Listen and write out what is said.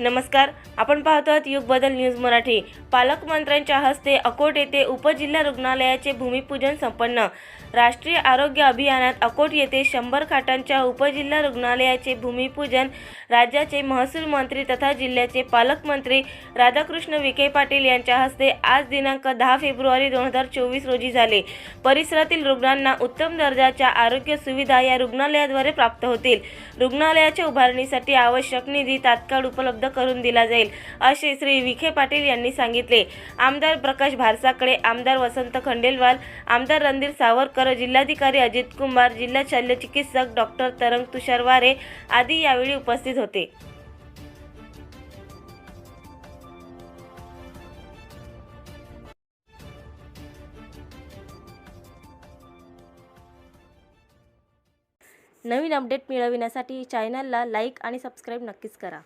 नमस्कार आपण पाहतो आहात युग बदल न्यूज मराठी. पालकमंत्र्यांच्या हस्ते अकोट येथे उपजिल्हा रुग्णालयाचे भूमिपूजन संपन्न. राष्ट्रीय आरोग्य अभियानात अकोट येथे शंभर खाटांच्या उपजिल्हा रुग्णालयाचे भूमिपूजन राज्याचे महसूल मंत्री तथा जिल्ह्याचे पालकमंत्री राधाकृष्ण विखे पाटील यांच्या हस्ते आज दिनांक दहा फेब्रुवारी दोन हजार चोवीस रोजी झाले. परिसरातील रुग्णांना उत्तम दर्जाच्या आरोग्य सुविधा या रुग्णालयाद्वारे प्राप्त होतील. रुग्णालयाच्या उभारणीसाठी आवश्यक निधी तात्काळ उपलब्ध करून दिला जाईल असे श्री विखे पाटील यांनी सांगितले. आमदार प्रकाश भारसाकडे आमदार वसंत खंडेलवाल आमदार रणधीर सावरकर जिल्हाधिकारी अजित कुमार जिल्हा शल्यचिकित्सक डॉक्टर तरंग तुषार वारे आदी यावेळी उपस्थित होते. नवीन अपडेट मिळविण्यासाठी चॅनलला लाईक आणि सबस्क्राईब नक्कीच करा.